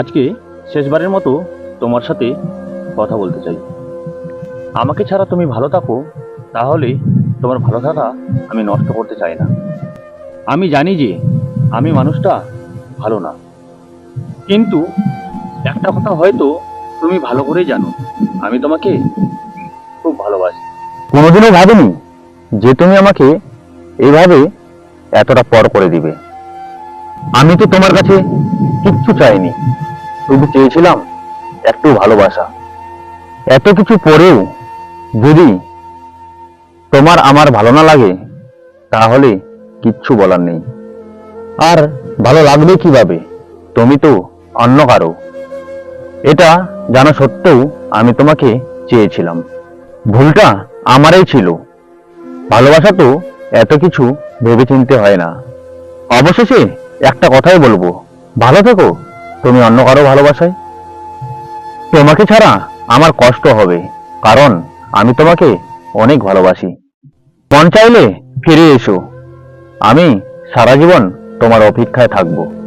আজকে শেষবারের মতো তোমার সাথে কথা বলতে চাই। আমাকে ছাড়া তুমি ভালো থাকো, তাহলে তোমার ভালো থাকা আমি নষ্ট করতে চাই না। আমি জানি যে আমি মানুষটা ভালো না। কিন্তু একটা কথা হয়তো তুমি ভালো করেই জানো, আমি তোমাকে খুব ভালোবাসি। কোনোদিনও ভাবিনি যে তুমি আমাকে এইভাবে এতটা পর করে দিবে। আমি তো তোমার কাছে কিচ্ছু চাইনি। শুধু চেয়েছিলাম একটু ভালোবাসা। এত কিছু পরেও যদি তোমার আমার ভালো না লাগে, তাহলে কিচ্ছু বলার নেই। আর ভালো লাগবে কীভাবে? তুমি তো অন্য কারও। এটা জানা সত্ত্বেও আমি তোমাকে চেয়েছিলাম। ভুলটা আমারই ছিল। ভালোবাসা তো এত কিছু ভেবে চিনতে হয় না। অবশেষে একটা কথাই বলব। ভালো থেকো। তুমি অন্য কারও ভালোবাসায়? তোমাকে ছাড়া আমার কষ্ট হবে, কারণ আমি তোমাকে অনেক ভালোবাসি। মন চাইলে ফিরে এসো। আমি সারা জীবন তোমার অপেক্ষায় থাকব।